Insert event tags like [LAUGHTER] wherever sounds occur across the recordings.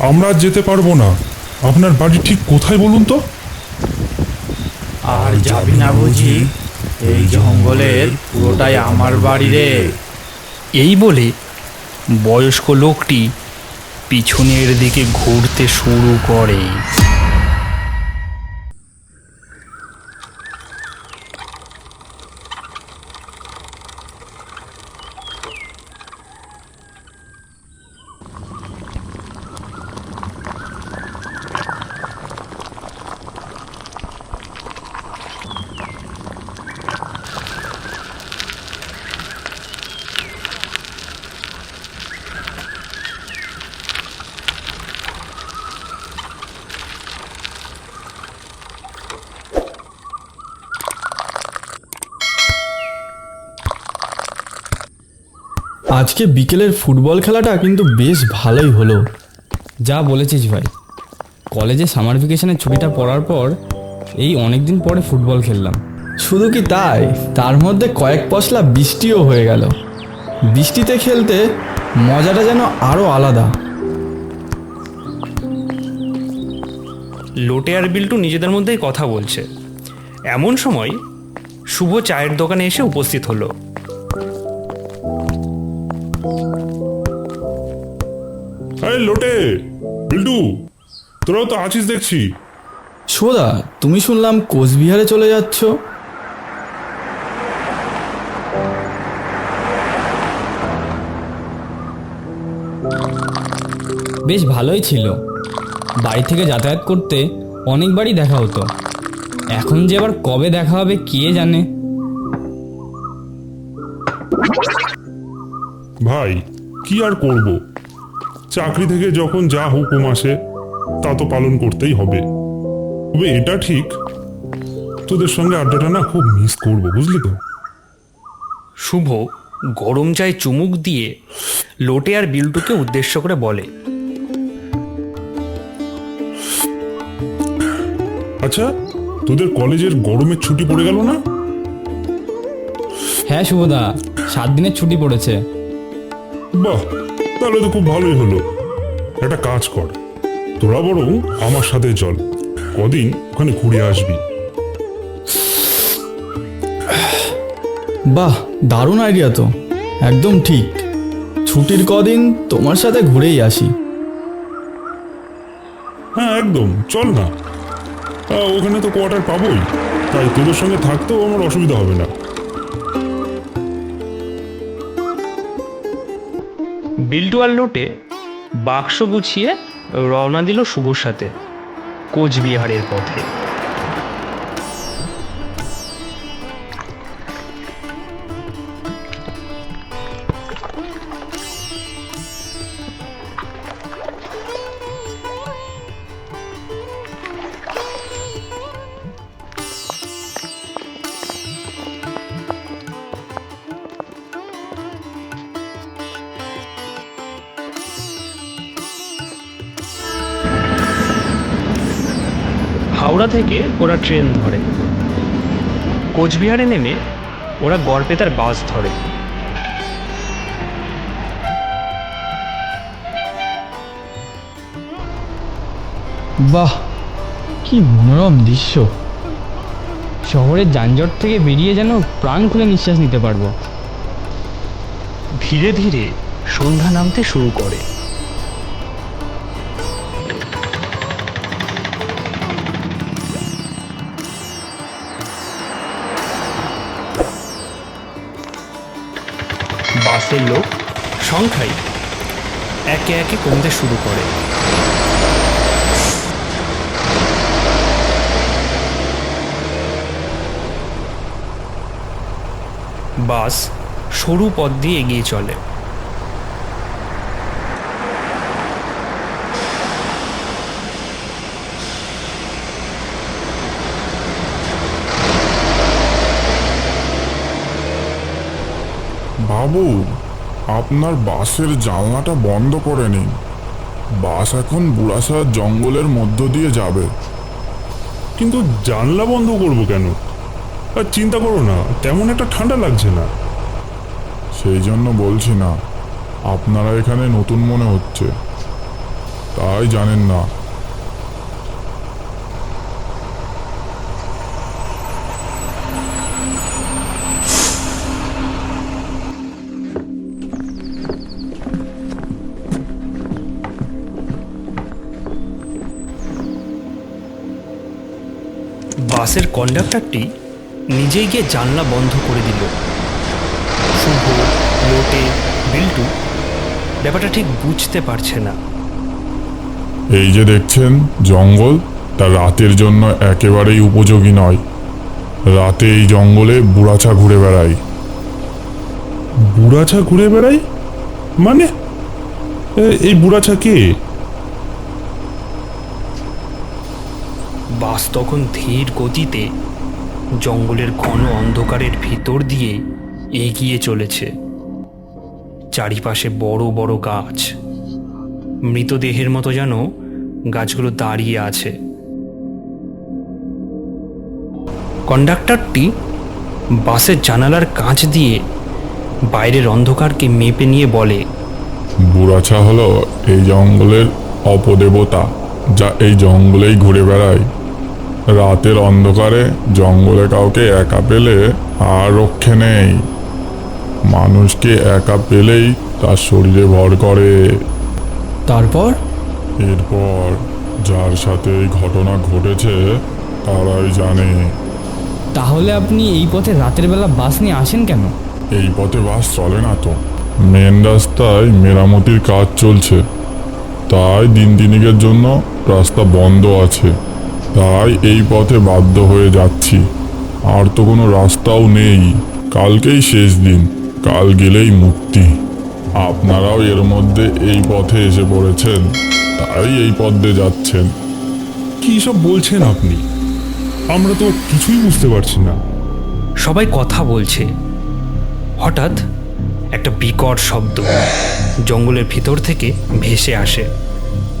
আমরা যেতে পারব না। আপনার বাড়ি ঠিক কোথায় বলুন তো? আর যাবি না বুঝি? এই জঙ্গলের পুরোটাই আমার বাড়ি রে। এই বলে বয়স্ক লোকটি পিছনের দিকে ঘুরতে শুরু করে। আজকে বিকেলের ফুটবল খেলাটা কিন্তু বেশ ভালোই হলো। যা বলেছিস ভাই। কলেজে সামার ভ্যাকেশনের ছুটিটা পড়ার পর এই অনেক দিন পরে ফুটবল খেললাম। শুধু কি তাই? তার মধ্যে কয়েক পশলা বৃষ্টিও হয়ে গেল। বৃষ্টিতে খেলতে মজাটা যেন আরও আলাদা। লোটে আর বিল্টু নিজেদের মধ্যেই কথা বলছে। এমন সময় শুভ চায়ের দোকানে এসে উপস্থিত হলো। আরে লোটে বিল্টু তোরাও তো আছিস দেখছি। সোদা তুমি শুনলাম কোচবিহারে চলে যাচ্ছ। বেশ ভালোই ছিল। বাড়ি থেকে যাতায়াত করতে অনেকবারই দেখা হতো। এখন যে আবার কবে দেখা হবে কে জানে? ভাই কি আর করব? চাকরি থেকে যখন যা হুকুম আসে তা তো পালন করতেই হবে। তবে এটা ঠিক তোদের সঙ্গে আড্ডাটা না খুব মিস করব বুঝলি তো? শুভ গরম চায় চুমুক দিয়ে লোটে আর বিল্টুকে উদ্দেশ্য করে বলে। আচ্ছা তোদের কলেজের গরমের ছুটি পড়ে গেল না? হ্যাঁ শুভদা সাত দিনের ছুটি পড়েছে। বাহ তাহলে তো খুব ভালোই হলো। একটা কাজ কর। তোরা বরং আমার সাথে চল। কদিন ওখানে ঘুরে আসবি। বাহ দারুণ আইডিয়া তো। একদম ঠিক। ছুটির কদিন তোমার সাথে ঘুরেই আসি। হ্যাঁ একদম। চল না। ওখানে তো কোয়ার্টার পাবোই। তাই তোদের সঙ্গে থাকতেও আমার অসুবিধা হবে না। বিল্টু নোটে বাক্স গুছিয়ে রওনা দিল শুভর সাথে কোচবিহারের পথে। ওরা ট্রেন ধরে। কোচবিহারে নেমে ওরা গড়পেতার বাস ধরে। বাহ, কি মনোরম দৃশ্য। শহরের যানজট থেকে বেরিয়ে যেন প্রাণ খুলে নিঃশ্বাস নিতে পারব। ধীরে ধীরে সন্ধ্যা নামতে শুরু করে। সংখ্যায় একে একে কমতে শুরু করে। বাস সরু পথ দিয়ে এগিয়ে চলে। বাবু আপনার বাসের জানলাটা বন্ধ করে নিন। বাস এখন বুড়াশার জঙ্গলের মধ্য দিয়ে যাবে। কিন্তু জানলা বন্ধ করব কেন? আর চিন্তা করো না তেমন একটা ঠান্ডা লাগছে না। সেই জন্য বলছি না আপনারা এখানে নতুন মনে হচ্ছে। তাই জানেন না। বাসের কন্ডাক্টরটি নিজেই গিয়ে জানলা বন্ধ করে দিল। শুভ লোটে বিল্টু ব্যাপারটা ঠিক বুঝতে পারছে না। এই যে দেখছেন জঙ্গল তা রাতের জন্য একেবারেই উপযোগী নয়। রাতে এই জঙ্গলে বুড়াছা ঘুরে বেড়ায়। বুড়াছা ঘুরে বেড়াই মানে? এই বুড়াছা কে? বাস তখন ধীর গতিতে জঙ্গলের ঘন অন্ধকারের ভিতর দিয়ে এগিয়ে চলেছে। চারিপাশে বড় বড় গাছ। মৃতদেহের মতো যেন গাছগুলো দাঁড়িয়ে আছে। কন্ডাক্টরটি বাসের জানালার কাঁচ দিয়ে বাইরের অন্ধকারকে মেপে নিয়ে বলে বুড়াছা হলো এই জঙ্গলের অপদেবতা যা এই জঙ্গলেই ঘুরে বেড়ায়। রাতের অন্ধকারে জঙ্গলে কাউকে একা পেলে আর রক্ষে নেই। মানুষকে একা পেলেই তার শরীরে ভর করে। তারপর? এরপর যার সাথে এই ঘটনা ঘটেছে তারাই জানে। তাহলে আপনি এই পথে রাতের বেলা বাস নিয়ে আসেন কেন? এই পথে বাস চলে না তো। মেন রাস্তায় মেরামতির কাজ চলছে। তাই দিন তিনিকের জন্য রাস্তা বন্ধ আছে। তাই এই পথে বাধ্য হয়ে যাচ্ছি। আর তো কোনো রাস্তাও নেই। কালকেই শেষ দিন। কাল গেলেই মুক্তি। আপনারাও এর মধ্যে এই পথে এসে পড়েছেন। তাই এই পথে যাচ্ছেন। কি সব বলছেন আপনি? আমরা তো কিছুই বুঝতে পারছি না। সবাই কথা বলছে। হঠাৎ একটা বিকট শব্দ জঙ্গলের ভিতর থেকে ভেসে আসে।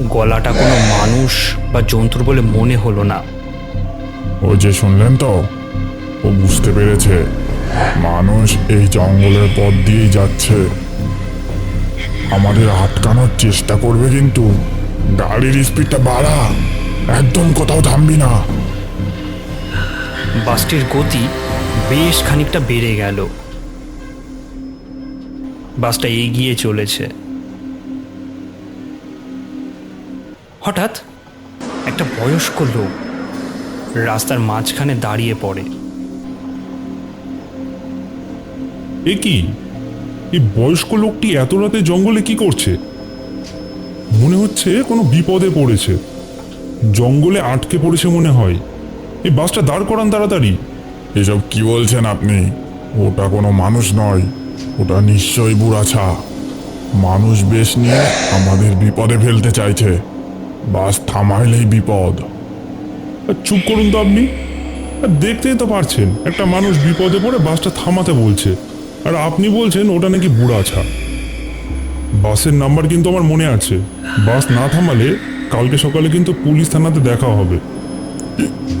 গলাটা কোনো মানুষ বা জন্তুর বলে মনে হলো না। ও যে শুনলেন তো ও বুঝতে পেরেছে মানুষ এই জঙ্গলের পথ দিয়েই যাচ্ছে। আমাদের আটকানোর চেষ্টা করবে কিন্তু গাড়ির স্পিডটা বাড়া একদম কোথাও থামবি না। বাসটির গতি বেশ খানিকটা বেড়ে গেল। বাসটা এগিয়ে চলেছে। হঠাৎ একটা বয়স্ক লোক রাস্তার মাঝখানে দাঁড়িয়ে পড়ে। এ কি? এই বয়স্ক লোকটি এত রাতে জঙ্গলে কি করছে? মনে হচ্ছে কোনো বিপদে পড়েছে। জঙ্গলে আটকে পড়েছে মনে হয়। এই বাসটা দাঁড় করান তাড়াতাড়ি। এসব কি বলছেন আপনি? ওটা কোনো মানুষ নয়। ওটা নিশ্চয়ই বুড়াছা। মানুষ বেশ নিয়ে আমাদের বিপদে ফেলতে চাইছে। বাস থামাইলেই বিপদ। চুপ করুন তো আপনি। দেখতেই তো পারছেন, একটা মানুষ বিপদে পড়ে বাসটা থামাতে বলছে। আর আপনি বলছেন ওটা নাকি বুড়াছা। বাসের নাম্বার কিন্তু আমার মনে আছে। বাস না থামালে কালকে সকালে কিন্তু পুলিশ থানাতে দেখা হবে।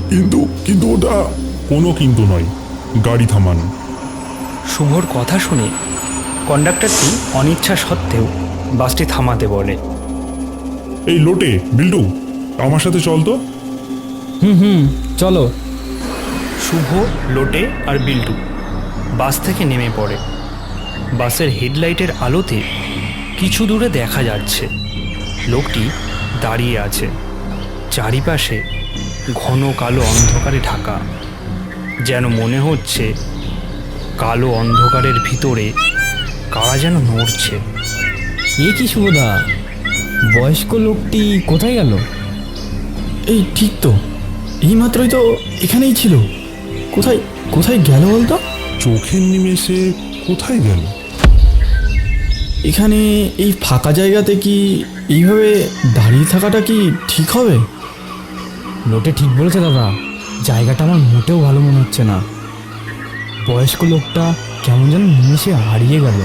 কিন্তু কিন্তু ওটা কোনো কিন্তু নয়, গাড়ি থামান। শুভর কথা শুনে কন্ডাক্টরটি অনিচ্ছা সত্ত্বেও বাসটি থামাতে বলে। এই লোটে বিল্টু আমার সাথে চল তো। হুম হুম চলো। শুভ লোটে আর বিল্টু। বাস থেকে নেমে পড়ে। বাসের হেডলাইটের আলোতে কিছু দূরে দেখা যাচ্ছে। লোকটি দাঁড়িয়ে আছে। চারিপাশে ঘন কালো অন্ধকারে ঢাকা। যেন মনে হচ্ছে কালো অন্ধকারের ভিতরে কারা যেন নড়ছে। এ কি শুভদা বয়স্ক লোকটি কোথায় গেল? এই ঠিক তো। এই মাত্রই তো এখানেই ছিল। কোথায় কোথায় গেল বলতো? চোখের নিমেষে কোথায় গেল? এখানে এই ফাঁকা জায়গাতে কি এইভাবে দাঁড়িয়ে থাকাটা কি ঠিক হবে? লোটে ঠিক বলেছে দাদা। জায়গাটা আমার মোটেও ভালো মনে হচ্ছে না। বয়স্ক লোকটা কেমন যেন নিমেষে হারিয়ে গেল।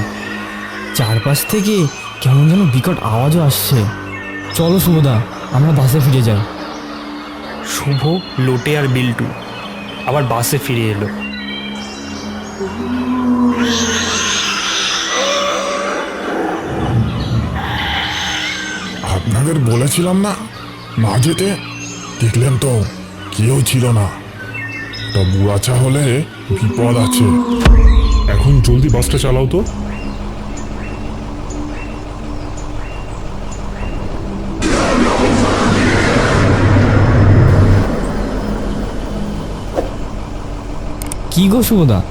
চারপাশ থেকে কেমন যেন বিকট আওয়াজও আসছে। চলো শুভদা আমরা বাসে ফিরে যাই। শুভ লোটে আর বিল্টু। আবার বাসে ফিরে এলো। আপনাদের বলেছিলাম না? না যেতে? দেখলেন তো কেউ ছিল না। তা বুড়াচা হলে বিপদ আছে। এখন জলদি বাসটা চালাও তো। কি গো শুভদা?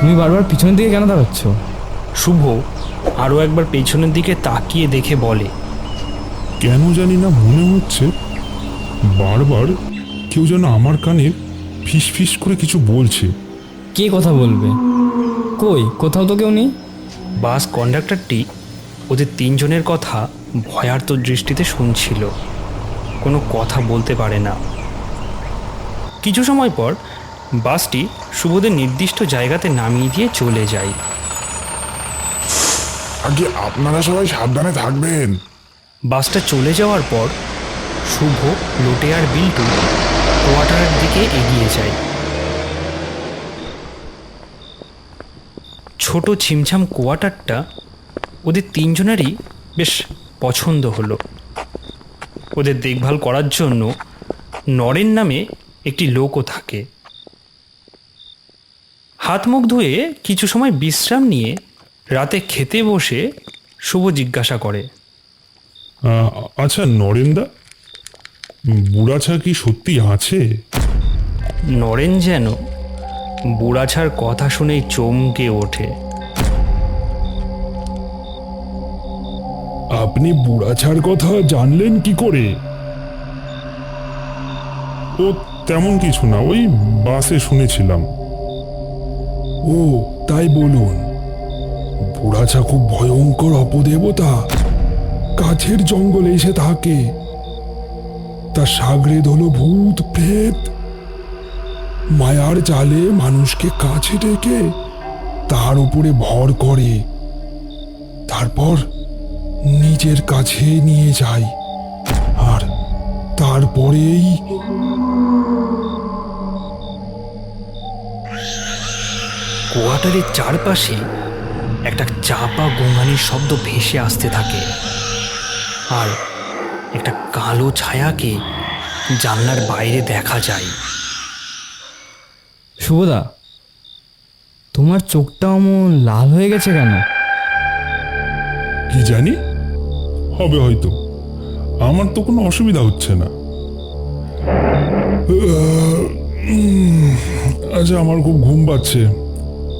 তুমি বারবার পিছনের দিকে কেন দাঁড়াচ্ছ শুভ আরও একবার পেছনের দিকে তাকিয়ে দেখে বলে। কেন জানি না মনে হচ্ছে বারবার কেউ যেন আমার কানে ফিস ফিস করে কিছু বলছে। কে কথা বলবে? কই কোথাও তো কেউ নেই? বাস কন্ডাক্টরটি ওদের তিনজনের কথা ভয়ার্ত দৃষ্টিতে শুনছিল। কোনো কথা বলতে পারে না। কিছু সময় পর বাসটি শুভদের নির্দিষ্ট জায়গাতে নামিয়ে দিয়ে চলে যায়। আগে আপনারা সবাই সাবধানে থাকবেন। বাসটা চলে যাওয়ার পর শুভ লোটে আর বিল্টু কোয়ার্টারের দিকে এগিয়ে যায়। ছোট ছিমছাম কোয়ার্টারটা ওদের তিনজনেরই বেশ পছন্দ হলো। ওদের দেখভাল করার জন্য নরেন নামে একটি লোকও থাকে। হাত মুখ ধুয়ে কিছু সময় বিশ্রাম নিয়ে রাতে খেতে বসে শুভ জিজ্ঞাসা করে। আহ, আচ্ছা নরেন্দা বুড়াছা কি সত্যি আছে? নরেন যেন বুড়াছার কথা শুনেই চমকে ওঠে। আপনি বুড়াছার কথা জানলেন কি করে? ও তেমন কিছু না ওই বাসে শুনেছিলাম। ও, তাই বলুন। বুড়াছা খুব ভয়ঙ্কর অপদেবতা। কাছের জঙ্গলে এসে থাকে। তার সাগরেদ হলো ভূত প্রেত। মায়ার জালে মানুষকে কাছে ডেকে তার উপরে ভর করে। তারপর নিজের কাছে নিয়ে যায়। আর তারপরেই কোয়ার্টারের চারপাশে একটা চাপা গোঙানির শব্দ ভেসে আসতে থাকে আর একটা কালো ছায়াকে জানলার বাইরে দেখা যায়। শুভদা তোমার চোখটা অমন লাল হয়ে গেছে কেন? কি জানি? হবে হয়তো। আমার তো কোনো অসুবিধা হচ্ছে না। আচ্ছা আমার খুব ঘুম পাচ্ছে।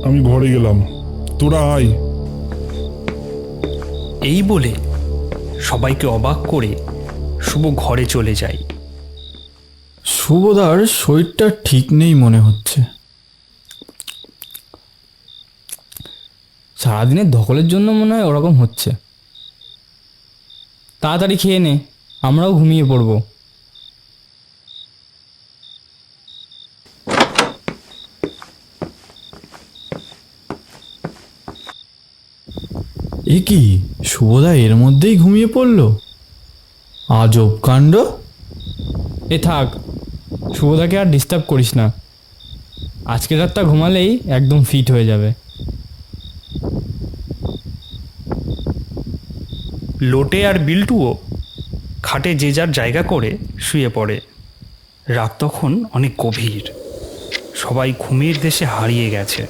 আমি ঘরে গেলাম। তোরা আয়। এই বলে সবাইকে অবাক করে শুভ ঘরে চলে যায়। শুভদার শরীরটা ঠিক নেই মনে হচ্ছে। সারাদিনের ধকলের জন্য মনে হয় ওরকম হচ্ছে। তাড়াতাড়ি খেয়ে নে আমরাও ঘুমিয়ে পড়ব। এ কি? শুভদা এর মধ্যেই ঘুমিয়ে পড়ল। আজব কাণ্ড। এ থাক শুভদাকে আর ডিস্টার্ব করিস না। আজকে রাতটা ঘুমালেই একদম ফিট হয়ে যাবে। লোটে আর বিল্টুও খাটে যে যার জায়গা করে শুয়ে পড়ে। রাত তখন অনেক গভীর। সবাই ঘুমের দেশে হারিয়ে গেছে।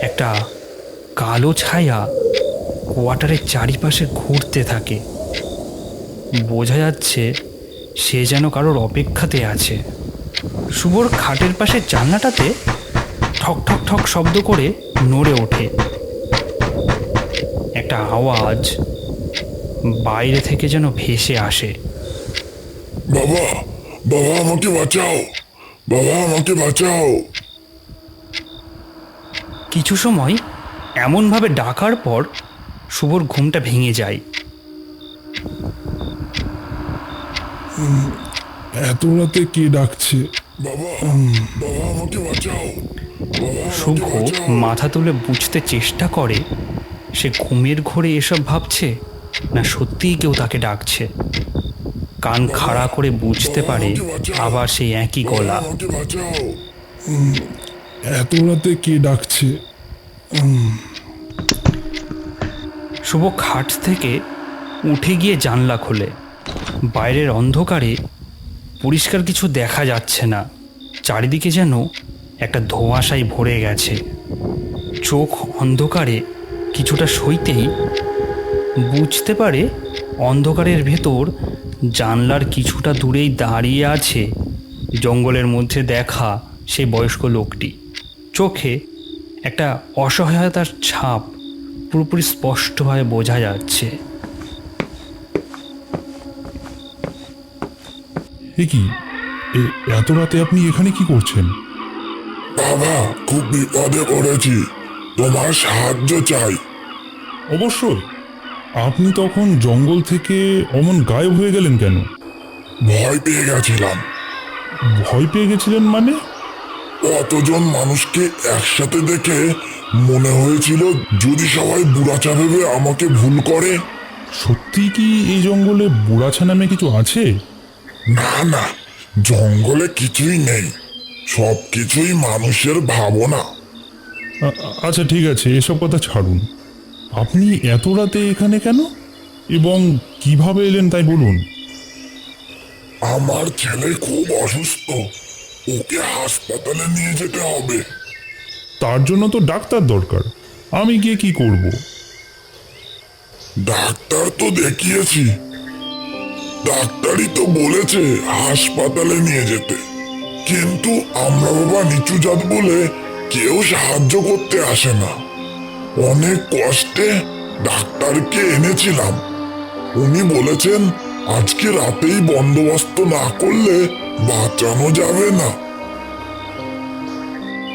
একটা কালো ছায়া কোয়ার্টারের চারিপাশে ঘুরতে থাকে। বোঝা যাচ্ছে সে যেন কারোর অপেক্ষাতে আছে। শুভর খাটের পাশে জানলাটাতে ঠক ঠক ঠক শব্দ করে নড়ে ওঠে। একটা আওয়াজ বাইরে থেকে যেন ভেসে আসে। বাবা বাবা আমাকে বাঁচাও। বাবা আমাকে বাঁচাও। কিছু সময় এমনভাবে ডাকার পর শুভর ঘুমটা ভেঙে যায়। এত রাতে কে ডাকছে? শুভ মাথা তুলে বুঝতে চেষ্টা করে সে ঘুমের ঘোরে এসব ভাবছে না সত্যিই কেউ তাকে ডাকছে। কান খাড়া করে বুঝতে পারে আবার সেই একই গলা। এত রাতে কে ডাকছে? শুভ খাট থেকে উঠে গিয়ে জানলা খোলে। বাইরের অন্ধকারে পরিষ্কার কিছু দেখা যাচ্ছে না। চারিদিকে যেন একটা ধোঁয়াশায় ভরে গেছে। চোখ অন্ধকারে কিছুটা সইতেই বুঝতে পারে অন্ধকারের ভেতর জানলার কিছুটা দূরেই দাঁড়িয়ে আছে জঙ্গলের মধ্যে দেখা সেই বয়স্ক লোকটি। চোখে একটা অসহায়তার ছাপ পুরোপুরি স্পষ্টভাবে বোঝা যাচ্ছে। এ কি? এ- এত রাতে আপনি এখানে কি করছেন? বাবা খুব বিপদে পড়েছি। তোমার সাহায্য চাই। অবশ্যই। আপনি তখন জঙ্গল থেকে অমন গায়েব হয়ে গেলেন কেন? ভয় পেয়ে গেছিলাম। ভয় পেয়ে গেছিলেন মানে? কতজন মানুষকে একসাথে দেখে মনে হয়েছিল যদি সবাই বুড়াচা ভেবে আমাকে ভুল করে? সত্যি কি এই জঙ্গলে বুড়াছা নামে কিছু আছে? না না জঙ্গলে কিছুই নেই। সব কিছুই মানুষের ভাবনা। আচ্ছা ঠিক আছে এসব কথা ছাড়ুন। আপনি এত রাতে এখানে কেন? এবং কীভাবে এলেন তাই বলুন। আমার ছেলে খুব অসুস্থ। ওকে হাসপাতালে নিয়ে যেতে হবে। তার জন্য তো ডাক্তার দরকার। আমি গিয়ে কি করব? ডাক্তার তো দেখিয়েছি। ডাক্তারই তো বলেছে হাসপাতালে নিয়ে যেতে। কিন্তু আমরা বাবা নিচু জাত বলে কেউ সাহায্য করতে আসে না। অনেক কষ্টে ডাক্তারকে এনেছিলাম। উনি বলেছেন আজকে রাতেই বন্দোবস্ত না করলে বাঁচানো যাবে না।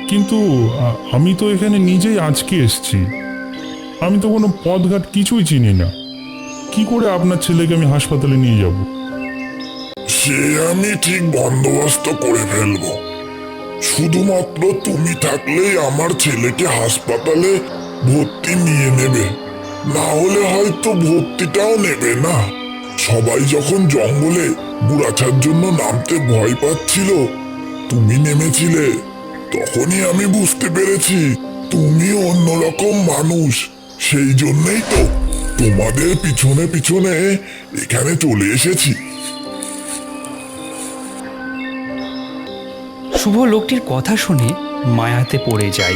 কিন্তু আ- আমি তো এখানে নিজেই আজকে এসেছি। আমি তো কোনো পথঘাট কিছুই চিনি না। কি করে আপনার ছেলেকে আমি হাসপাতালে নিয়ে যাব? সে আমি ঠিক বন্দোবস্ত করে ফেলব। শুধুমাত্র তুমি থাকলেই আমার ছেলেকে হাসপাতালে ভর্তি নিয়ে নেবে। না হলে হয়তো ভর্তিটাও নেবে না। সবাই যখন জঙ্গলে বুড়াছার জন্য নামতে ভয় পাচ্ছিল। তুমি নেমেছিলে। তখনই আমি বুঝতে পেরেছি তুমি অন্যরকম মানুষ। সেই জন্যই তো তোমাদের পিছনে পিছনে এখানে চলে এসেছি। শুভ লোকটির কথা শুনে মায়াতে পড়ে যাই।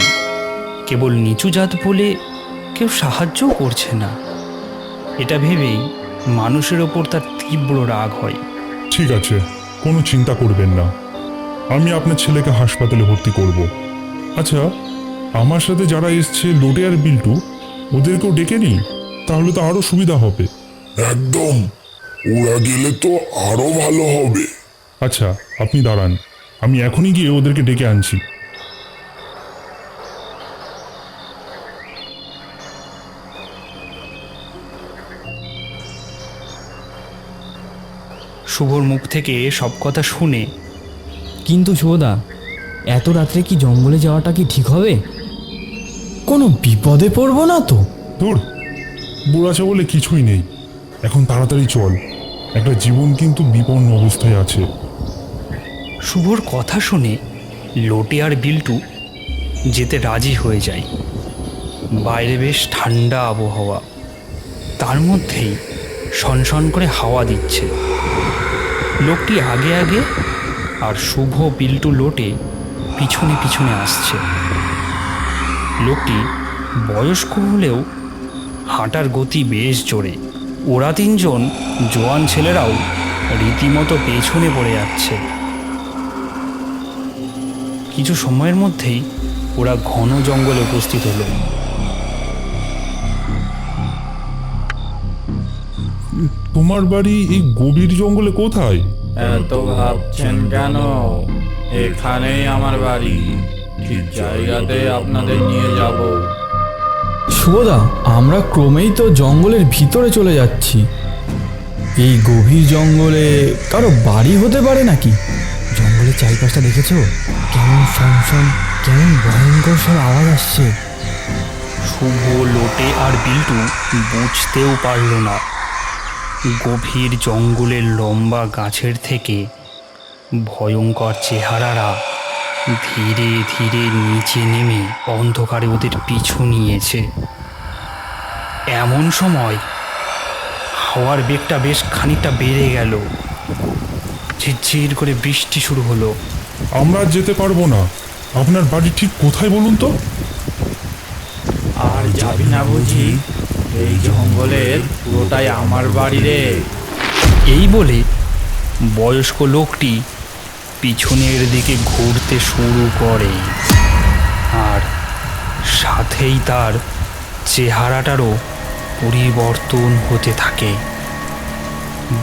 কেবল নিচু জাত বলে কেউ সাহায্যও করছে না। এটা ভেবেই মানুষের ওপর তার তীব্র রাগ হয়। ঠিক আছে কোনো চিন্তা করবেন না। আমি আপনার ছেলেকে হাসপাতালে ভর্তি করব। আচ্ছা আমার সাথে যারা এসছে লোটে আর বিল্টু ওদেরকেও ডেকে নিই তাহলে তো আরও সুবিধা হবে। একদম ওরা গেলে তো আরও ভালো হবে। আচ্ছা আপনি দাঁড়ান আমি এখনই গিয়ে ওদেরকে ডেকে আনছি। শুভর মুখ থেকে সব কথা শুনে। কিন্তু শুভদা এত রাত্রে কি জঙ্গলে যাওয়াটা কি ঠিক হবে? কোনো বিপদে পড়ব না তো? ধুর বুড়াচা বলে কিছুই নেই। এখন তাড়াতাড়ি চল একটা জীবন কিন্তু বিপন্ন অবস্থায় আছে। শুভর কথা শুনে লোটে আর বিল্টু যেতে রাজি হয়ে যায়। বাইরে বেশ ঠান্ডা আবহাওয়া। তার মধ্যেই সনসন করে হাওয়া দিচ্ছে। লোকটি আগে আগে আর শুভ বিল্টু লোটে পিছনে পিছনে আসছে। লোকটি বয়স্ক হলেও হাঁটার গতি বেশ জোরে। ওরা তিনজন জোয়ান ছেলেরাও রীতিমতো পেছনে পড়ে যাচ্ছে। কিছু সময়ের মধ্যেই ওরা ঘন জঙ্গলে উপস্থিত হলো। তোমার বাড়ি এই গভীর জঙ্গলে কোথায়? এত ভাবছেন কেন? এখানেই আমার বাড়ি। ঠিক জায়গাতে আপনাদের নিয়ে যাব। শুভদা আমরা ক্রমেই তো জঙ্গলের ভিতরে চলে যাচ্ছি। এই গভীর জঙ্গলে কারও বাড়ি হতে পারে নাকি? জঙ্গলের চারিপাশটা দেখেছ? কেমন ফনফন কেমন ভয়ঙ্কর সব আওয়াজ আসছে। শুভ লোটে আর বিল্টু বুঝতেও পারল না। গভীর জঙ্গলের লম্বা গাছের থেকে ভয়ঙ্কর চেহারারা ধীরে ধীরে নিচে নেমে অন্ধকারে ওদের পিছু নিয়েছে। এমন সময় হাওয়ার বেগটা বেশ খানিকটা বেড়ে গেল। ঝিরঝির করে বৃষ্টি শুরু হলো। আমরা আর যেতে পারব না। আপনার বাড়ি ঠিক কোথায় বলুন তো? আর যাবি না বুঝি? এই জঙ্গলের পুরোটাই আমার বাড়ি রে। এই বলে বয়স্ক লোকটি পিছনের দিকে ঘুরতে শুরু করে। আর সাথেই তার চেহারাটারও পরিবর্তন হতে থাকে।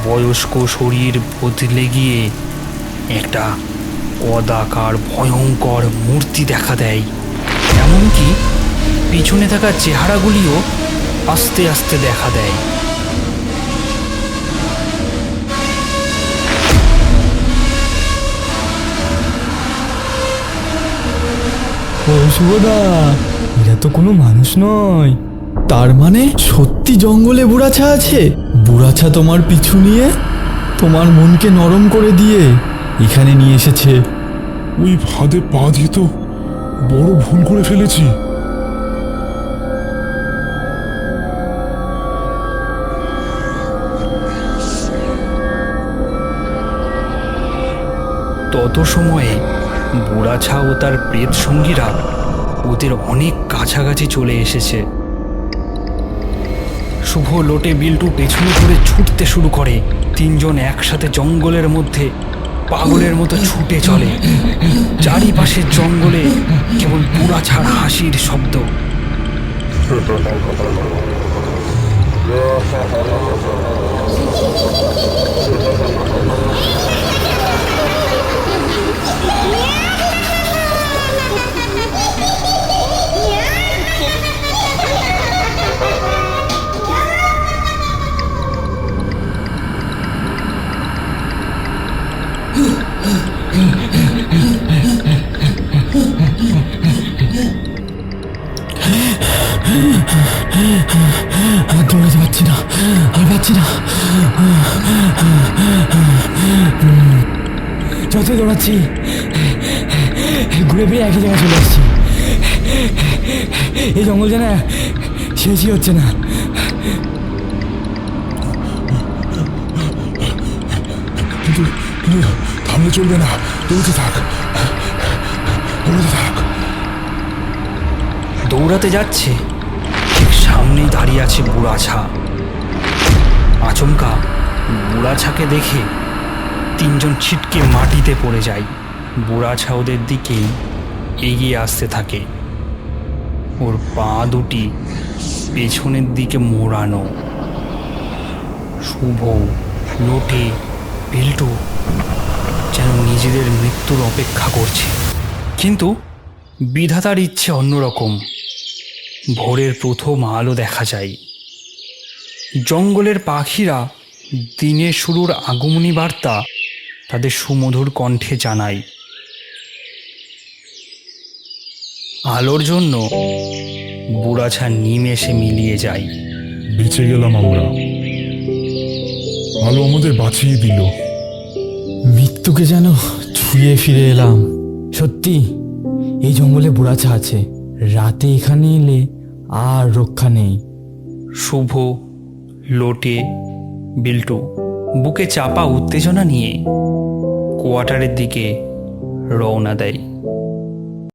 বয়স্ক শরীর বদলে গিয়ে একটা অদাকার, ভয়ঙ্কর মূর্তি দেখা দেয়। এমনকি পিছনে থাকা চেহারাগুলিও আস্তে আস্তে দেখা দেয়। ও শুভদা এরা তো কোনো মানুষ নয়। তার মানে সত্যি জঙ্গলে বুড়াছা আছে? বুড়াছা তোমার পিছু নিয়ে? তোমার মনকে নরম করে দিয়ে এখানে নিয়ে এসেছে। ওই ফাঁদে পা দিয়ে তো বড় ভুল করে ফেলেছি। তত সময়ে বুড়াছা ও তার প্রেত সঙ্গীরা ওদের অনেক কাছাকাছি চলে এসেছে। শুভ লোটে বিল্টু পেছনে করে ছুটতে শুরু করে। তিনজন একসাথে জঙ্গলের মধ্যে পাগলের মতো ছুটে চলে। চারিপাশের জঙ্গলে কেবল বুড়াছার হাসির শব্দ। [LAUGHS] দৌড়াচ্ছি ঘুরে ফিরে একই জায়গায় চলে আসছি। এই জঙ্গল যেন শেষই হচ্ছে না। কিন্তু কিন্তু থামলে চলবে না। দৌড়তে থাক। দৌড়তে থাক। দৌড়াতে যাচ্ছে। ঠিক সামনেই দাঁড়িয়ে আছে বুড়াছা। আচমকা বুড়াছাকে দেখে তিনজন ছিটকে মাটিতে পড়ে যায়। বুড়াছা ছাউদের দিকেই এগিয়ে আসতে থাকে। ওর পা দুটি পেছনের দিকে মোড়ানো। শুভ লোটে বিল্টু যেন নিজেদের মৃত্যুর অপেক্ষা করছে। কিন্তু বিধাতার ইচ্ছে অন্যরকম। ভোরের প্রথম আলো দেখা যায়। জঙ্গলের পাখিরা দিনের শুরুর আগমনী বার্তা তাদের সুমধুর কণ্ঠে জানাই আলোর জন্য বুড়াছা নিমেষে মিলিয়ে যায় বেঁচে গেলাম আমরা। আলো আমাদের বাঁচিয়ে দিল। মৃত্যুকে যেন ছুঁয়ে ফিরে এলাম। সত্যি এই জঙ্গলে বুড়াছা আছে। রাতে এখানে এলে আর রক্ষা নেই। শুভ লোটে বিল্টু। বুকে চাপা উত্তেজনা নিয়ে কোয়ার্টারের দিকে রওনা দেয়।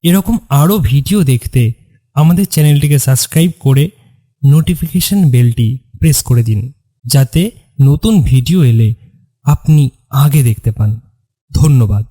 এরকম আরও ভিডিও দেখতে আমাদের চ্যানেলটিকে সাবস্ক্রাইব করে নোটিফিকেশন বেলটি প্রেস করে দিন, যাতে নতুন ভিডিও এলে আপনি আগে দেখতে পান। ধন্যবাদ।